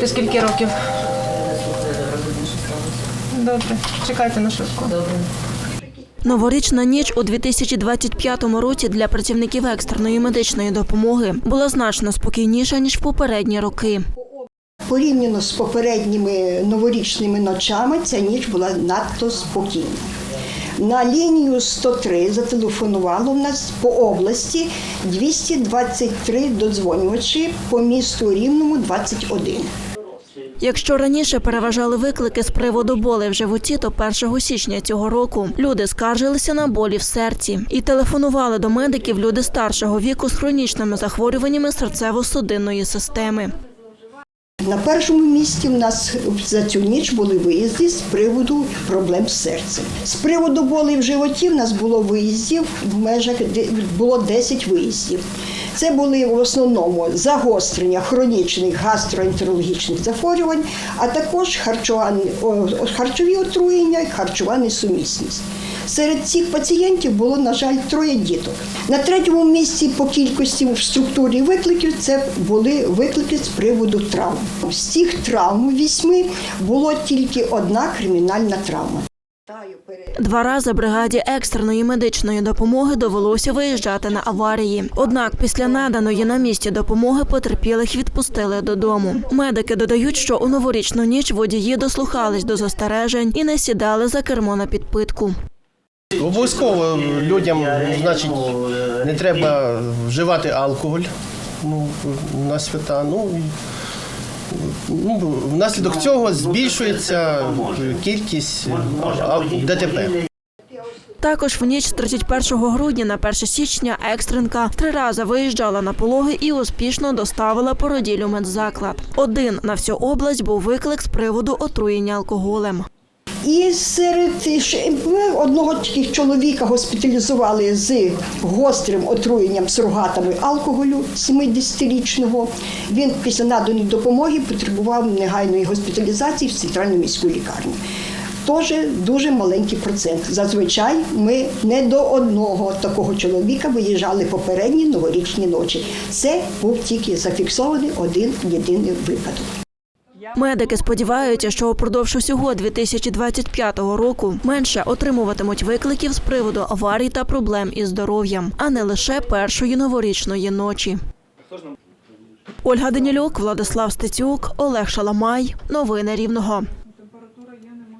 Ти скільки років? Добре, чекайте на швидку. Новорічна ніч у 2025 році для працівників екстреної медичної допомоги була значно спокійніша ніж в попередні роки. Порівняно з попередніми новорічними ночами, ця ніч була надто спокійна. На лінію 103 зателефонувало в нас по області 223 додзвонювачі, по місту Рівному 21. Якщо раніше переважали виклики з приводу болей в животі, то 1 січня цього року люди скаржилися на болі в серці і телефонували до медиків люди старшого віку з хронічними захворюваннями серцево-судинної системи. На першому місці в нас за цю ніч були виїзди з приводу проблем з серцем. З приводу болей в животі в нас було виїздів в межах було 10 виїздів. Це були в основному загострення хронічних гастроентерологічних захворювань, а також харчові отруєння і харчова несумісність. Серед цих пацієнтів було, на жаль, троє діток. На третьому місці по кількості в структурі викликів це були виклики з приводу травм. З цих травм вісьми було тільки одна кримінальна травма. Два рази бригаді екстреної медичної допомоги довелося виїжджати на аварії. Однак після наданої на місці допомоги потерпілих відпустили додому. Медики додають, що у новорічну ніч водії дослухались до застережень і не сідали за кермо на підпитку. Обов'язково людям, значить, не треба вживати алкоголь ну, на свята. Ну, ну, внаслідок цього збільшується кількість ДТП. Також в ніч з 31 грудня на 1 січня екстренка три рази виїжджала на пологи і успішно доставила породілю медзаклад. Один на всю область був виклик з приводу отруєння алкоголем. І серед одного тільки чоловіка госпіталізували з гострим отруєнням сурогатами алкоголю 70-річного. Він після наданої допомоги потребував негайної госпіталізації в центральну міську лікарню. Теж дуже маленький процент. Зазвичай ми не до одного такого чоловіка виїжджали попередні новорічні ночі. Це був тільки зафіксований один єдиний випадок. Медики сподіваються, що упродовж усього 2025 року менше отримуватимуть викликів з приводу аварій та проблем із здоров'ям, а не лише першої новорічної ночі. Ольга Данілюк, Владислав Стецюк, Олег Шаламай. Новини Рівного.